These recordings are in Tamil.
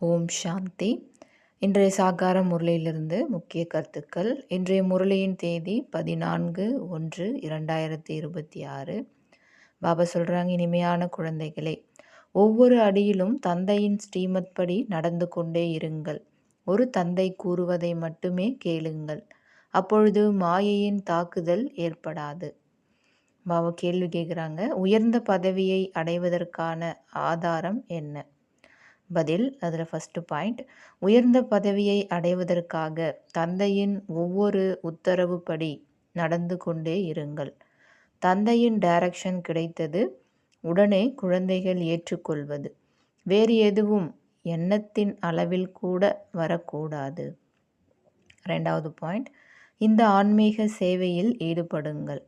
ஓம் சாந்தி. இன்றைய சாகார முரளியிலிருந்து முக்கிய கருத்துக்கள். இன்றைய முரளியின் தேதி பதினான்கு ஒன்று இரண்டாயிரத்தி இருபத்தி ஆறு. பாபா சொல்கிறாங்க இனிமையான குழந்தைகளே ஒவ்வொரு அடியிலும் தந்தையின் ஸ்ரீமத் படி நடந்து கொண்டே இருங்கள். ஒரு தந்தை கூறுவதை மட்டுமே கேளுங்கள். அப்பொழுது மாயையின் தாக்குதல் ஏற்படாது. பாபா கேள்வி கேட்குறாங்க உயர்ந்த பதவியை அடைவதற்கான ஆதாரம் என்ன? பதில் அதில் ஃபஸ்ட்டு பாயிண்ட் உயர்ந்த பதவியை அடைவதற்காக தந்தையின் ஒவ்வொரு உத்தரவுப்படி நடந்து கொண்டே இருங்கள். தந்தையின் டைரக்ஷன் கிடைத்தது உடனே குழந்தைகள் ஏற்றுக்கொள்வது. வேறு எதுவும் எண்ணத்தின் அளவில் கூட வரக்கூடாது. ரெண்டாவது பாயிண்ட் இந்த ஆன்மீக சேவையில் ஈடுபடுங்கள்.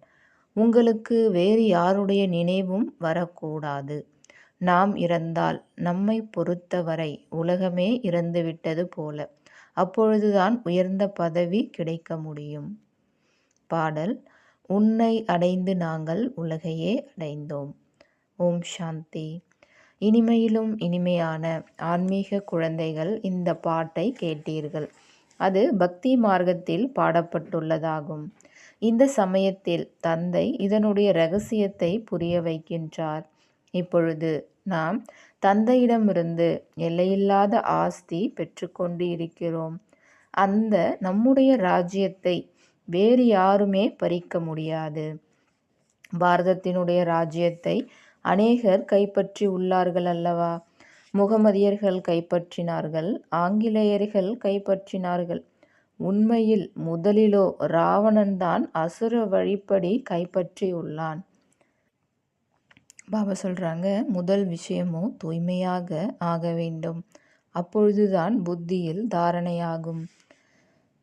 உங்களுக்கு வேறு யாருடைய நினைவும் வரக்கூடாது. நாம் இறந்தால் நம்மை பொறுத்தவரை உலகமே இறந்துவிட்டது போல. அப்பொழுதுதான் உயர்ந்த பதவி கிடைக்க முடியும். பாடல் உன்னை அடைந்து நாங்கள் உலகையே அடைந்தோம். ஓம் சாந்தி. இனிமையிலும் இனிமையான ஆன்மீக குழந்தைகள் இந்த பாட்டை கேட்டீர்கள். அது பக்தி மார்க்கத்தில் பாடப்பட்டுள்ளதாகும். இந்த சமயத்தில் தந்தை இதனுடைய ரகசியத்தை புரிய வைக்கின்றார். இப்பொழுது நாம் தந்தையிடமிருந்து எல்லையில்லாத ஆஸ்தி பெற்றுக்கொண்டு இருக்கிறோம். அந்த நம்முடைய ராஜ்யத்தை வேறு யாருமே பறிக்க முடியாது. பாரதத்தினுடைய ராஜ்யத்தை அநேகர் கைப்பற்றி உள்ளார்கள் அல்லவா? முகமதியர்கள் கைப்பற்றினார்கள் ஆங்கிலேயர்கள் கைப்பற்றினார்கள். உண்மையில் முதலிலோ ராவணன்தான் அசுர வழிப்படி கைப்பற்றியுள்ளான். பாபா சொல்கிறாங்க முதல் விஷயமோ தூய்மையாக ஆக வேண்டும். அப்பொழுதுதான் புத்தியில் தாரணையாகும்.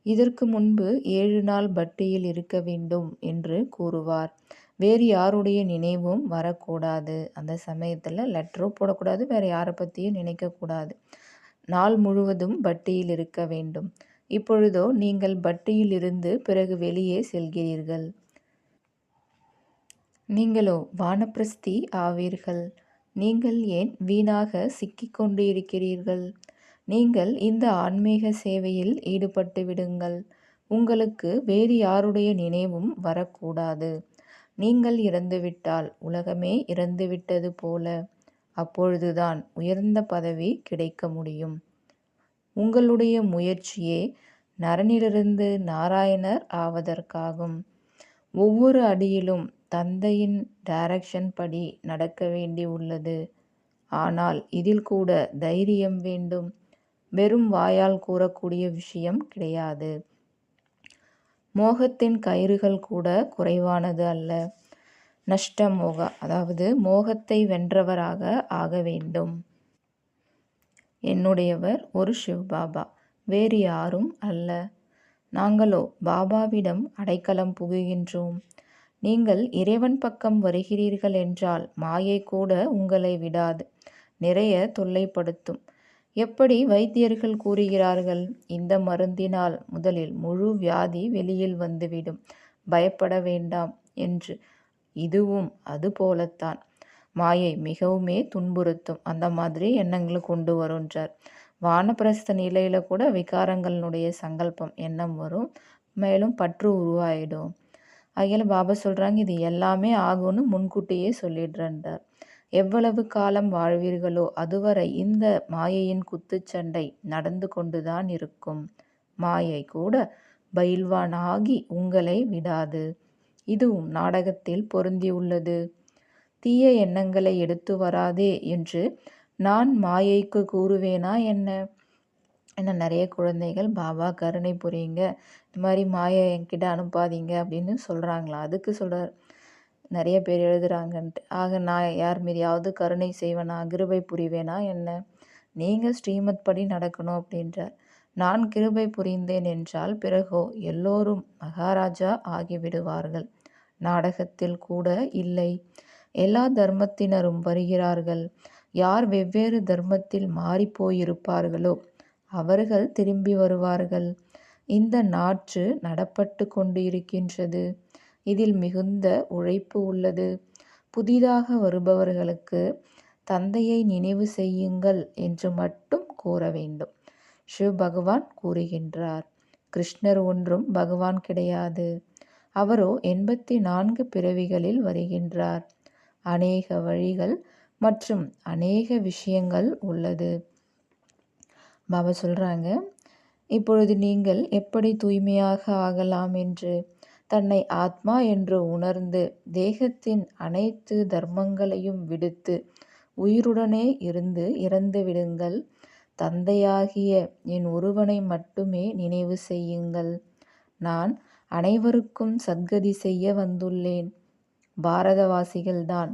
இதற்கு முன்பு ஏழு நாள் பட்டியில் இருக்க வேண்டும் என்று கூறுவார். வேறு யாருடைய நினைவும் வரக்கூடாது. அந்த சமயத்தில் லெட்டரும் போடக்கூடாது வேறு யாரை பற்றியும் நினைக்கக்கூடாது. நாள் முழுவதும் பட்டியில் இருக்க வேண்டும். இப்பொழுதோ நீங்கள் பட்டியில் இருந்து பிறகு வெளியே செல்கிறீர்கள். நீங்களோ வானப்பிரஸ்தி ஆவீர்கள். நீங்கள் ஏன் வீணாக சிக்கிக்கொண்டு இருக்கிறீர்கள் நீங்கள் இந்த ஆன்மீக சேவையில் ஈடுபட்டு விடுங்கள். உங்களுக்கு வேறு யாருடைய நினைவும் வரக்கூடாது. நீங்கள் இறந்துவிட்டால் உலகமே இறந்துவிட்டது போல. அப்பொழுதுதான் உயர்ந்த பதவி கிடைக்க முடியும். உங்களுடைய முயற்சியே நரனிலிருந்து நாராயணர் ஆவதற்காகும். ஒவ்வொரு அடியிலும் தந்தையின் டைரக்ஷன் படி நடக்க வேண்டி உள்ளது. ஆனால் இதில் கூட தைரியம் வேண்டும். வெறும் வாயால் கூறக்கூடிய விஷயம் கிடையாது. மோகத்தின் கயிறுகள் கூட குறைவானது அல்ல. நஷ்ட மோக அதாவது மோகத்தை வென்றவராக ஆக வேண்டும். என்னுடையவர் ஒரு சிவ்பாபா வேறு யாரும் அல்ல. நாங்களோ பாபாவிடம் அடைக்கலம் புகுகின்றோம். நீங்கள் இறைவன் பக்கம் வருகிறீர்கள் என்றால் மாயை கூட உங்களை விடாது நிறைய தொல்லைப்படுத்தும். எப்படி வைத்தியர்கள் கூறுகிறார்கள்? இந்த மருந்தினால் முதலில் முழு வியாதி வெளியில் வந்துவிடும். பயப்பட வேண்டாம் என்று. இதுவும் அது போலத்தான். மாயை மிகவுமே துன்புறுத்தும். அந்த மாதிரி எண்ணங்களை கொண்டு வருன்றார். வானப்பிரஸ்த நிலையில் கூட விகாரங்களினுடைய சங்கல்பம் எண்ணம் வரும். மேலும் பற்று உருவாயிடும். அதில் பாபா சொல்கிறாங்க இது எல்லாமே ஆகும்னு முன்கூட்டியே சொல்லிடுறார் எவ்வளவு காலம் வாழ்வீர்களோ அதுவரை இந்த மாயையின் குத்துச்சண்டை நடந்து கொண்டுதான் இருக்கும். மாயை கூட பயில்வானாகி உங்களை விடாது. இதுவும் நாடகத்தில் பொருந்தியுள்ளது. தீய எண்ணங்களை எடுத்து வராதே என்று நான் மாயைக்கு கூறுவேனா என்ன? என்ன நிறைய குழந்தைகள் பாபா கருணை புரியுங்க. இந்த மாதிரி மாயை என்கிட்ட அனுப்பாதீங்க அப்படின்னு சொல்கிறாங்களா அதுக்கு சொல்கிறார் நிறைய பேர் எழுதுகிறாங்கன்ட்டு ஆக நான் யார் மீறியாவது கருணை செய்வேனா? கிருபை புரிவேனா? என்ன? நீங்கள் ஸ்ரீமத் படி நடக்கணும் அப்படின்றார். நான் கிருபை புரிந்தேன் என்றால் பிறகோ? எல்லோரும் மகாராஜா ஆகிவிடுவார்கள். நாடகத்தில் கூட இல்லை. எல்லா தர்மத்தினரும் வருகிறார்கள். யார் வெவ்வேறு தர்மத்தில் மாறிப்போயிருப்பார்களோ அவர்கள் திரும்பி வருவார்கள். இந்த நாற்று நடப்பட்டு கொண்டு இருக்கின்றது இதில் மிகுந்த உழைப்பு உள்ளது. புதிதாக வருபவர்களுக்கு தந்தையை நினைவு செய்யுங்கள் என்று மட்டும் கூற வேண்டும். சிவ பகவான் கூறுகின்றார். கிருஷ்ணர் ஒன்றும் பகவான் கிடையாது. அவரோ எண்பத்தி நான்கு பிறவிகளில் வருகின்றார். அநேக வழிகள் மற்றும் அநேக விஷயங்கள் உள்ளது. பாபா சொல்கிறாங்க இப்பொழுது நீங்கள் எப்படி தூய்மையாக ஆகலாம் என்று தன்னை ஆத்மா என்று உணர்ந்து தேகத்தின் அனைத்து தர்மங்களையும் விடுத்து உயிருடனே இருந்து இறந்து விடுங்கள். தந்தையாகிய என் ஒருவனை மட்டுமே நினைவு செய்யுங்கள். நான் அனைவருக்கும் சத்கதி செய்ய வந்துள்ளேன். பாரதவாசிகள்தான்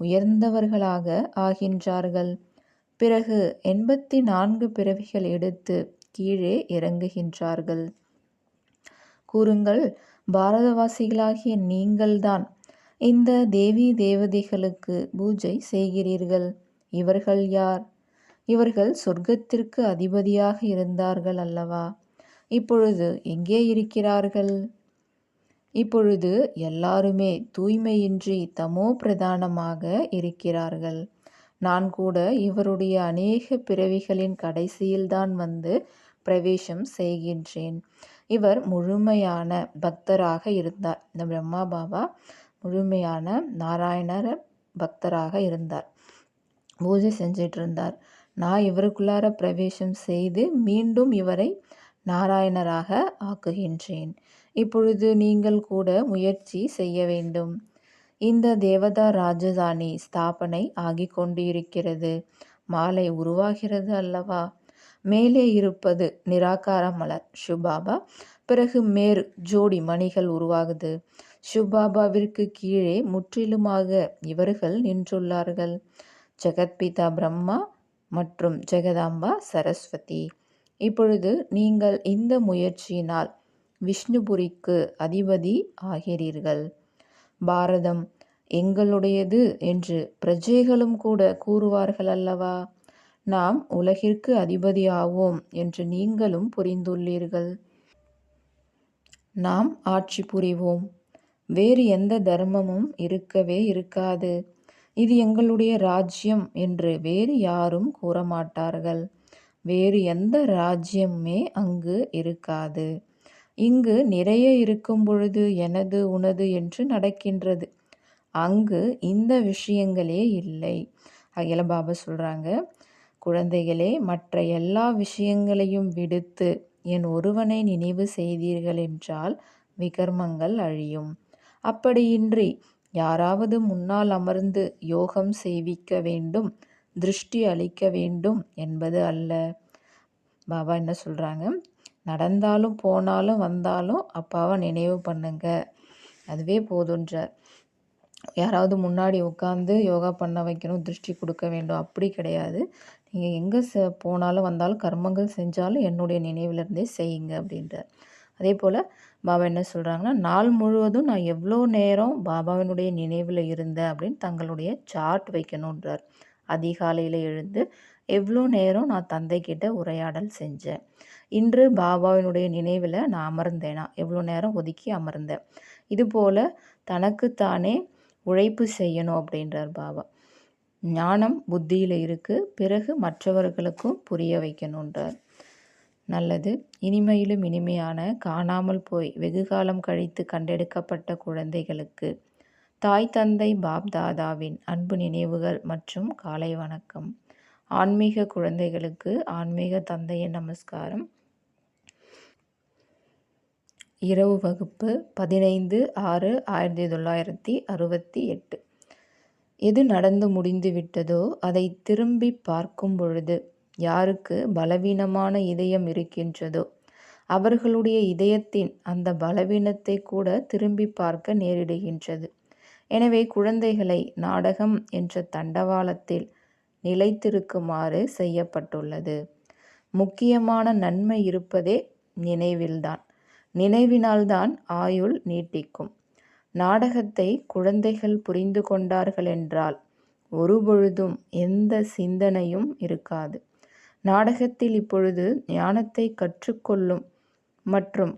உயர்ந்தவர்களாக ஆகின்றார்கள். பிறகு எண்பத்தி நான்கு பிறவிகள் எடுத்து கீழே இறங்குகின்றார்கள். கூறுங்கள் பாரதவாசிகளாகிய நீங்கள்தான் இந்த தேவி தேவதைகளுக்கு பூஜை செய்கிறீர்கள். இவர்கள் யார்? இவர்கள் சொர்க்கத்திற்கு அதிபதியாக இருந்தார்கள் அல்லவா? இப்பொழுது எங்கே இருக்கிறார்கள்? இப்பொழுது எல்லாருமே தூய்மையின்றி தமோ பிரதானமாக இருக்கிறார்கள். நான் கூட இவருடைய அநேக பிறவிகளின் கடைசியில்தான் வந்து பிரவேசம் செய்கின்றேன். இவர் முழுமையான பக்தராக இருந்தார். இந்த பிரம்மா பாபா முழுமையான நாராயணர் பக்தராக இருந்தார். பூஜை செஞ்சிட்டு இருந்தார் நான் இவருக்குள்ளார பிரவேசம் செய்து மீண்டும் இவரை நாராயணராக ஆக்குகின்றேன். இப்பொழுது நீங்கள் கூட முயற்சி செய்ய வேண்டும். இந்த தேவதா ராஜதானி ஸ்தாபனை ஆகிக் கொண்டிருக்கிறது. மாலை உருவாகிறது அல்லவா? மேலே இருப்பது நிராகார மலர் சுபாபா. பிறகு மேறு ஜோடி மணிகள் உருவாகுது. சுபாபாவிற்கு கீழே முற்றிலுமாக இவர்கள் நின்றுள்ளார்கள். ஜெகத்பிதா பிரம்மா மற்றும் ஜெகதாம்பா சரஸ்வதி. இப்பொழுது நீங்கள் இந்த முயற்சியினால் விஷ்ணுபுரிக்கு அதிபதி ஆகிறீர்கள். பாரதம் எங்களுடையது என்று பிரஜைகளும் கூட கூறுவார்கள் அல்லவா? நாம் உலகிற்கு அதிபதி ஆவோம் என்று நீங்களும் புரிந்துள்ளீர்கள். நாம் ஆட்சி புரிவோம். வேறு எந்த தர்மமும் இருக்கவே இருக்காது. இது எங்களுடைய ராஜ்யம் என்று வேறு யாரும் கூறமாட்டார்கள். வேறு எந்த ராஜ்யமுமே அங்கு இருக்காது. இங்கு நிறைய இருக்கும் பொழுது எனது உனது என்று நடக்கின்றது. அங்கு இந்த விஷயங்களே இல்லை. அகில பாபா சொல்கிறாங்க குழந்தைகளே மற்ற எல்லா விஷயங்களையும் விடுத்து என் ஒருவனை நினைவு செய்தீர்கள் என்றால் விகர்மங்கள் அழியும். அப்படியின்றி யாராவது முன்னால் அமர்ந்து யோகம் செய்விக்க வேண்டும் திருஷ்டி அளிக்க வேண்டும் என்பது அல்ல. பாபா என்ன சொல்கிறாங்க நடந்தாலும் போனாலும் வந்தாலும் அப்பாவை நினைவு பண்ணுங்க. அதுவே போதுன்றார். யாராவது முன்னாடி உட்காந்து யோகா பண்ண வைக்கணும் திருஷ்டி கொடுக்க வேண்டும் அப்படி கிடையாது. நீங்கள் எங்கே செ போனாலும் வந்தாலும் கர்மங்கள் செஞ்சாலும் என்னுடைய நினைவிலிருந்தே செய்யுங்க அப்படின்றார். அதே போல் பாபா என்ன சொல்கிறாங்கன்னா நாள் முழுவதும் நான் எவ்வளோ நேரம் பாபாவினுடைய நினைவில் இருந்தேன் அப்படின்னு தங்களுடைய சார்ட் வைக்கணுன்றார். அதிகாலையில் எழுந்து எவ்வளோ நேரம் நான் தந்தைக்கிட்ட உரையாடல் செஞ்சேன். இன்று பாபாவினுடைய நினைவில் நான் அமர்ந்தேனா? எவ்வளோ நேரம் ஒதுக்கி அமர்ந்தேன்? இதுபோல் தனக்குத்தானே உழைப்பு செய்யணும் அப்படின்றார் பாபா. ஞானம் புத்தியில் இருக்குது பிறகு மற்றவர்களுக்கும் புரிய வைக்கணுன்றார் நல்லது. இனிமையிலும் இனிமையான காணாமல் போய் வெகு காலம் கழித்து கண்டெடுக்கப்பட்ட குழந்தைகளுக்கு தாய் தந்தை பாப் தாதாவின் அன்பு நினைவுகள் மற்றும் காலை வணக்கம். ஆன்மீக குழந்தைகளுக்கு ஆன்மீக தந்தையின் நமஸ்காரம். இரவு வகுப்பு பதினைந்து ஆறு ஆயிரத்தி தொள்ளாயிரத்தி அறுபத்தி எட்டு. எது நடந்து முடிந்து விட்டதோ அதை திரும்பி பார்க்கும் பொழுது யாருக்கு பலவீனமான இதயம் இருக்கின்றதோ அவர்களுடைய இதயத்தின் அந்த பலவீனத்தை கூட திரும்பி பார்க்க நேரிடுகின்றது. எனவே குழந்தைகளை நாடகம் என்ற தண்டவாளத்தில் நிலைத்திருக்குமாறு செய்யப்பட்டுள்ளது. முக்கியமான நன்மை இருப்பதே நினைவில்தான். நினைவினால்தான் ஆயுள் நீட்டிக்கும். நாடகத்தை குழந்தைகள் புரிந்து கொண்டார்கள் என்றால் ஒருபொழுதும் எந்த சிந்தனையும் இருக்காது. நாடகத்தில் இப்பொழுது ஞானத்தை கற்றுக்கொள்ளும் மற்றும்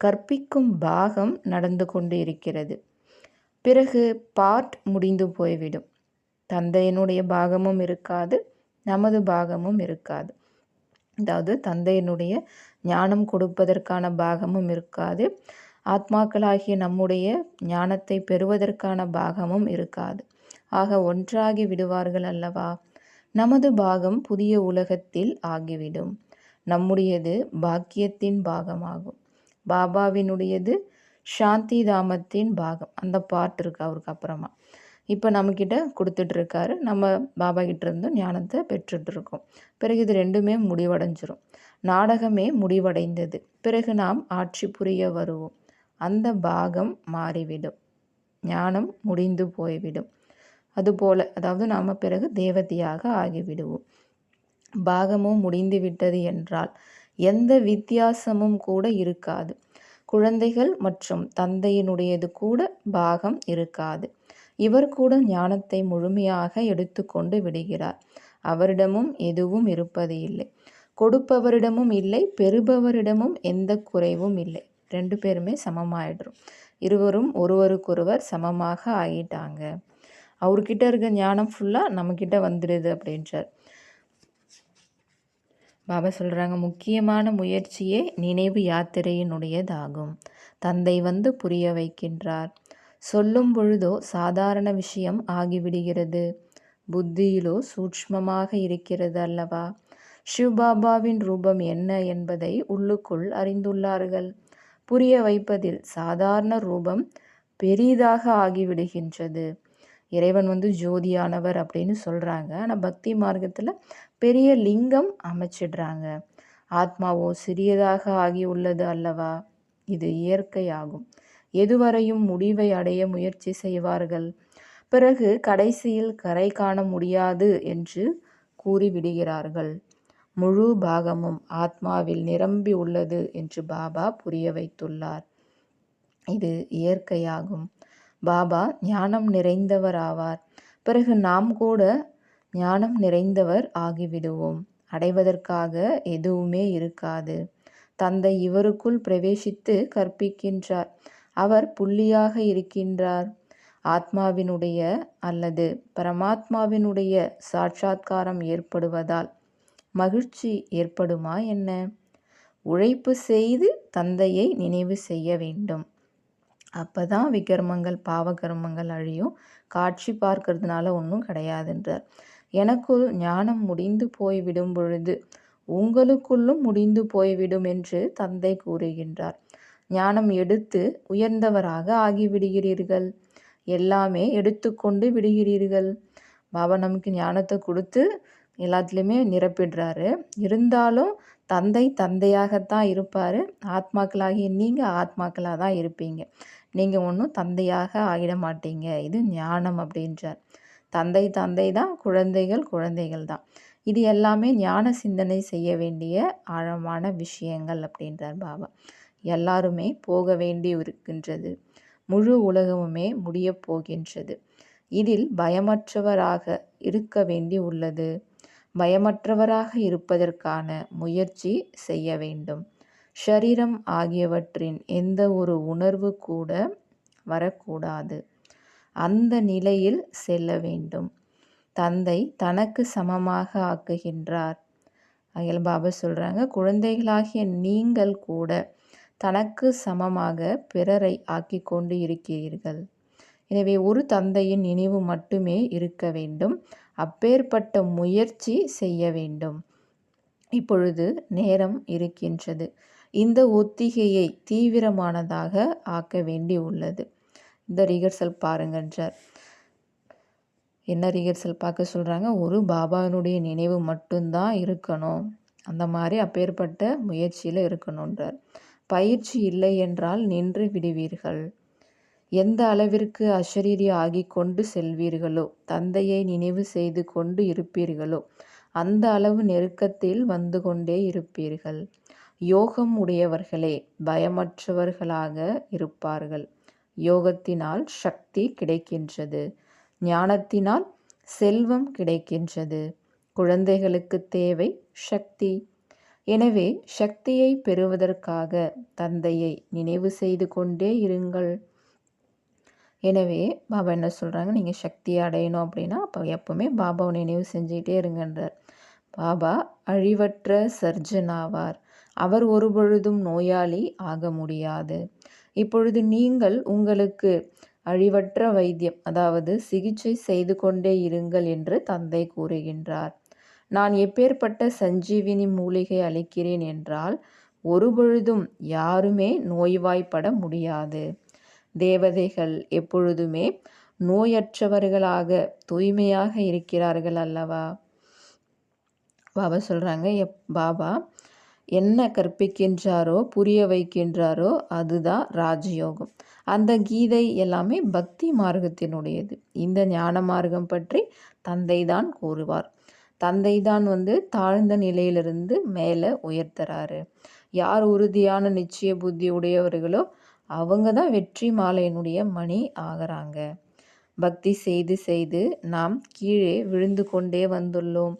கற்பிக்கும் பாகம் நடந்து கொண்டு இருக்கிறது பிறகு பார்ட் முடிந்து போய்விடும். தந்தையினுடைய பாகமும் இருக்காது நமது பாகமும் இருக்காது. அதாவது தந்தையினுடைய ஞானம் கொடுப்பதற்கான பாகமும் இருக்காது. ஆத்மாக்களாகிய நம்முடைய ஞானத்தை பெறுவதற்கான பாகமும் இருக்காது. ஆக ஒன்றாகி விடுவார்கள் அல்லவா? நமது பாகம் புதிய உலகத்தில் ஆகிவிடும். நம்முடையது பாக்கியத்தின் பாகமாகும். பாபாவினுடையது சாந்தி தாமத்தின் பாகம். அந்த பாட்டு இருக்கு அவருக்கு அப்புறமா. இப்போ நம்மக்கிட்ட கொடுத்துட்ருக்காரு. நம்ம பாபா கிட்ட இருந்தும் ஞானத்தை பெற்றுட்ருக்கோம். பிறகு இது ரெண்டுமே முடிவடைஞ்சிரும். நாடகமே முடிவடைந்தது. பிறகு நாம் ஆட்சி புரிய வருவோம். அந்த பாகம் மாறிவிடும். ஞானம் முடிந்து போய்விடும். அதுபோல அதாவது நாம் பிறகு தேவதையாக ஆகிவிடுவோம். பாகமும் முடிந்து விட்டது என்றால் எந்த வித்தியாசமும் கூட இருக்காது. குழந்தைகள் மற்றும் தந்தையினுடையது கூட பாகம் இருக்காது. இவர் கூட ஞானத்தை முழுமையாக எடுத்துக்கொண்டு விடுகிறார். அவரிடமும் எதுவும் இருப்பது இல்லை கொடுப்பவரிடமும் இல்லை பெறுபவரிடமும் எந்த குறைவும் இல்லை. ரெண்டு பேருமே சமமாயிடுறோம். இருவரும் ஒருவருக்கொருவர் சமமாக ஆகிட்டாங்க அவர்கிட்ட இருக்க ஞானம் ஃபுல்லாக நம்மக்கிட்ட வந்துடுது அப்படின்றார். பாபா சொல்கிறாங்க முக்கியமான முயற்சியே நினைவு யாத்திரையினுடையதாகும். தந்தை வந்து புரிய வைக்கின்றார். சொல்லும் பொழுதோ சாதாரண விஷயம் ஆகிவிடுகிறது. புத்தியிலோ சூட்சமமாக இருக்கிறது அல்லவா? சிவபாபாவின் ரூபம் என்ன என்பதை உள்ளுக்குள் அறிந்துள்ளார்கள். புரிய வைப்பதில் சாதாரண ரூபம் பெரிதாக ஆகிவிடுகின்றது. இறைவன் வந்து ஜோதியானவர் அப்படின்னு சொல்கிறாங்க ஆனால் பக்தி மார்க்கத்தில் பெரிய லிங்கம் அமைச்சிடுறாங்க. ஆத்மாவோ சிறியதாக ஆகி உள்ளது அல்லவா? இது இயற்கையாகும். எதுவரையும் முடிவை அடைய முயற்சி செய்வார்கள். பிறகு கடைசியில் கரை காண முடியாது என்று கூறிவிடுகிறார்கள். முழு பாகமும் ஆத்மாவில் நிரம்பி உள்ளது என்று பாபா புரிய வைத்துள்ளார். இது இயற்கையாகும். பாபா ஞானம் நிறைந்தவர் ஆவார் பிறகு நாம் கூட ஞானம் நிறைந்தவர் ஆகிவிடுவோம். அடைவதற்காக எதுவுமே இருக்காது. தந்தை இவருக்குள் பிரவேசித்து கற்பிக்கின்றார். அவர் புள்ளியாக இருக்கின்றார். ஆத்மாவினுடைய அல்லது பரமாத்மாவினுடைய சாட்சாத்காரம் ஏற்படுவதால் மகிழ்ச்சி ஏற்படுமா என்ன? உழைப்பு செய்து தந்தையை நினைவு செய்ய வேண்டும். அப்போ தான் விகர்மங்கள் பாவகர்மங்கள் அழியும். காட்சி பார்க்கறதுனால ஒன்றும் கிடையாதுன்றார். எனக்குள் ஞானம் முடிந்து போய்விடும் பொழுது உங்களுக்குள்ளும் முடிந்து போய்விடும் என்று தந்தை கூறுகின்றார். ஞானம் எடுத்து உயர்ந்தவராக ஆகிவிடுகிறீர்கள். எல்லாமே எடுத்துக்கொண்டு விடுகிறீர்கள். பாபா நமக்கு ஞானத்தை கொடுத்து எல்லாத்துலேயுமே நிரப்பிடுறாரு. இருந்தாலும் தந்தை தந்தையாகத்தான் இருப்பார். ஆத்மாக்களாகிய நீங்கள் ஆத்மாக்களாக தான் இருப்பீங்க. நீங்கள் ஒன்றும் தந்தையாக ஆகிட மாட்டீங்க. இது ஞானம் அப்படின்றார். தந்தை தந்தை தான் குழந்தைகள் குழந்தைகள் தான் இது எல்லாமே ஞான சிந்தனை செய்ய வேண்டிய ஆழமான விஷயங்கள் அப்படின்றார் பாபா. எல்லாருமே போக வேண்டி இருக்கின்றது முழு உலகமுமே முடியப் போகின்றது. இதில் பயமற்றவராக இருக்க வேண்டி உள்ளது. பயமற்றவராக இருப்பதற்கான முயற்சி செய்ய வேண்டும். ஷரீரம் ஆகியவற்றின் எந்த ஒரு உணர்வு கூட வரக்கூடாது. அந்த நிலையில் செல்ல வேண்டும். தந்தை தனக்கு சமமாக ஆக்குகின்றார். அகில் பாபா சொல்கிறாங்க குழந்தைகளாகிய நீங்கள் கூட தனக்கு சமமாக பிறரை ஆக்கி கொண்டு இருக்கிறீர்கள். எனவே ஒரு தந்தையின் நினைவு மட்டுமே இருக்க வேண்டும். அப்பேற்பட்ட முயற்சி செய்ய வேண்டும். இப்பொழுது நேரம் இருக்கின்றது. இந்த ஒத்திகையை தீவிரமானதாக ஆக்க வேண்டி உள்ளது. இந்த ரிஹர்சல் பாருங்கன்றார். என்ன ரிஹர்சல் பார்க்க சொல்கிறாங்க ஒரு பாபாவினுடைய நினைவு மட்டும்தான் இருக்கணும். அந்த மாதிரி அப்பேற்பட்ட முயற்சியில் இருக்கணுன்றார் பயிற்சி இல்லை என்றால் நின்று விடுவீர்கள். எந்த அளவிற்கு அஷரீரி ஆகி கொண்டு செல்வீர்களோ தந்தையை நினைவு செய்து கொண்டு இருப்பீர்களோ அந்த அளவு நெருக்கத்தில் வந்து கொண்டே இருப்பீர்கள். யோகம் உடையவர்களே பயமற்றவர்களாக இருப்பார்கள். யோகத்தினால் சக்தி கிடைக்கின்றது. ஞானத்தினால் செல்வம் கிடைக்கின்றது. குழந்தைகளுக்கு தேவை சக்தி. எனவே சக்தியை பெறுவதற்காக தந்தையை நினைவு செய்து கொண்டே இருங்கள். எனவே பாபா என்ன சொல்கிறாங்க நீங்கள் சக்தியை அடையணும் அப்படின்னா அப்போ எப்போவுமே பாபாவை நினைவு செஞ்சுக்கிட்டே இருங்கன்றார். பாபா அழிவற்ற சர்ஜனாவார் அவர் ஒருபொழுதும் நோயாளி ஆக முடியாது. இப்பொழுது நீங்கள் உங்களுக்கு அழிவற்ற வைத்தியம் அதாவது சிகிச்சை செய்து கொண்டே இருங்கள் என்று தந்தை கூறுகின்றார். நான் எப்பேற்பட்ட சஞ்சீவினி மூலிகை அளிக்கிறேன் என்றால் ஒருபொழுதும் யாருமே நோய்வாய்ப்பட முடியாது. தேவதைகள் எப்பொழுதுமே நோயற்றவர்களாக தூய்மையாக இருக்கிறார்கள் அல்லவா? பாபா சொல்கிறாங்க எப் பாபா என்ன கற்பிக்கின்றாரோ புரிய வைக்கின்றாரோ அதுதான் ராஜயோகம். அந்த கீதை எல்லாமே பக்தி மார்க்கத்தினுடையது. இந்த ஞான மார்க்கம் பற்றி தந்தை தான் கூறுவார். தந்தை தான் வந்து தாழ்ந்த நிலையிலிருந்து மேலே உயர்த்துறாரு. யார் உறுதியான நிச்சய புத்தி உடையவர்களோ அவங்க தான் வெற்றி மாலையினுடைய மணி ஆகிறாங்க. பக்தி செய்து செய்து நாம் கீழே விழுந்து கொண்டே வந்துள்ளோம்.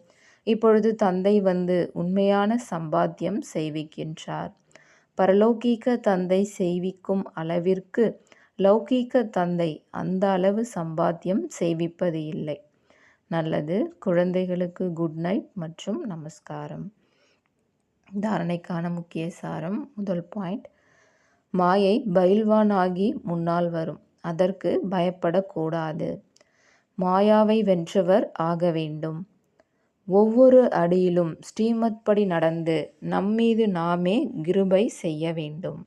இப்பொழுது தந்தை வந்து உண்மையான சம்பாத்தியம் செய்விக்கின்றார். பரலௌகீக தந்தை செய்விக்கும் அளவிற்கு லௌகீக தந்தை அந்த அளவு சம்பாத்தியம் செய்விப்பது இல்லை. நல்லது. குழந்தைகளுக்கு குட் நைட் மற்றும் நமஸ்காரம். தாரணைக்கான முக்கிய சாரம் முதல் பாயிண்ட். மாயை பயில்வானாகி முன்னால் வரும். அதற்கு பயப்படக்கூடாது. மாயாவை வென்றவர் ஆக வேண்டும். ஒவ்வொரு அடியிலும் ஸ்ரீமத் படி நடந்து நம்மீது நாமே கிருபை செய்ய வேண்டும்.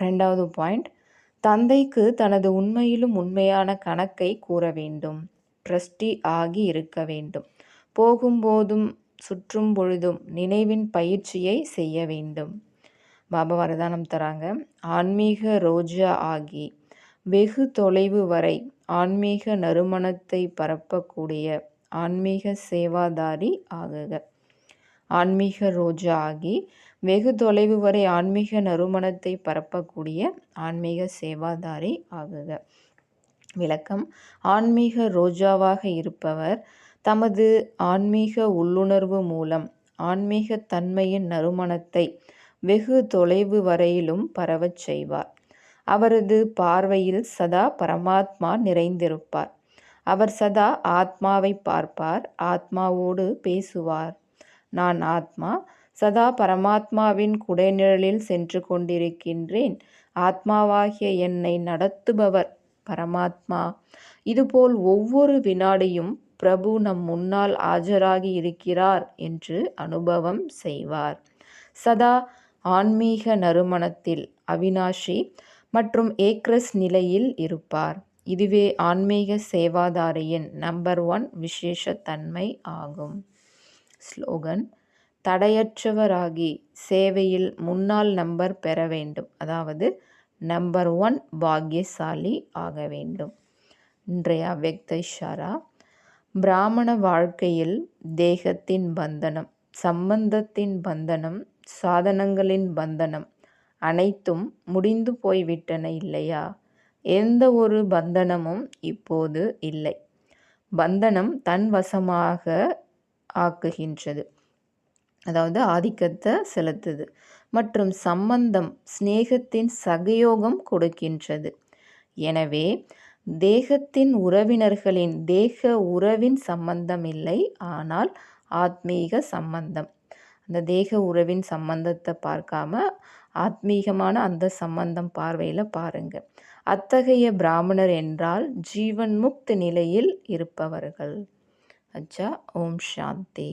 ரெண்டாவது பாயிண்ட் தந்தைக்கு தனது உண்மையிலும் உண்மையான கணக்கை கூற வேண்டும். ட்ரஸ்டி ஆகி இருக்க வேண்டும். போகும்போதும் சுற்றும் பொழுதும் நினைவின் பயிற்சியை செய்ய வேண்டும். பாபா வரதானம் தராங்க. ஆன்மீக ரோஜா ஆகி வெகு தொலைவு வரை ஆன்மீக நறுமணத்தை பரப்பக்கூடிய ஆன்மீக சேவாதாரி ஆகுக. ஆன்மீக ரோஜா ஆகி வெகு தொலைவு வரை ஆன்மீக நறுமணத்தை பரப்பக்கூடிய ஆன்மீக சேவாதாரி ஆகுக. விளக்கம் ஆன்மீக ரோஜாவாக இருப்பவர் தமது ஆன்மீக உள்ளுணர்வு மூலம் ஆன்மீக தன்மையின் நறுமணத்தை வெகு தொலைவு வரையிலும் பரவச் செய்வார். அவரது பார்வையில் சதா பரமாத்மா நிறைந்திருப்பார். அவர் சதா ஆத்மாவை பார்ப்பார் ஆத்மாவோடு பேசுவார். நான் ஆத்மா சதா பரமாத்மாவின் குடைநிழலில் சென்று கொண்டிருக்கின்றேன். ஆத்மாவாகிய என்னை நடத்துபவர் பரமாத்மா. இதுபோல் ஒவ்வொரு வினாடியும் பிரபு நம் முன்னால் ஆஜராகி இருக்கிறார் என்று அனுபவம் செய்வார். சதா ஆன்மீக நறுமணத்தில் அவினாஷி மற்றும் ஏக்ரஸ் நிலையில் இருப்பார். இதுவே ஆன்மீக சேவாதாரியின் நம்பர் ஒன் விசேஷ தன்மை ஆகும். ஸ்லோகன் தடையற்றவராகி சேவையில் முன்னாள் நம்பர் பெற வேண்டும். அதாவது நம்பர் ஒன் பாக்யசாலி ஆக வேண்டும். இன்றைய வெக்தைஷாரா பிராமண வாழ்க்கையில் தேகத்தின் பந்தனம் சம்பந்தத்தின் பந்தனம் சாதனங்களின் பந்தனம் அனைத்தும் முடிந்து போய்விட்டன இல்லையா? எந்த ஒரு பந்தனமும் இப்போது இல்லை. பந்தனம் தன் வசமாக ஆக்குகின்றது. அதாவது ஆதிக்கத்தை செலுத்துது மற்றும் சம்பந்தம் சிநேகத்தின் சகயோகம் கொடுக்கின்றது. எனவே தேகத்தின் உறவினர்களின் தேக உறவின் சம்பந்தம் இல்லை. ஆனால் ஆத்மீக சம்பந்தம். அந்த தேக உறவின் சம்பந்தத்தை பார்க்காம ஆத்மீகமான அந்த சம்பந்தம் பார்வையில் பாருங்கள் அத்தகைய பிராமணர் என்றால் ஜீவன் முக்த நிலையில் இருப்பவர்கள். அச்சா ஓம் சாந்தி.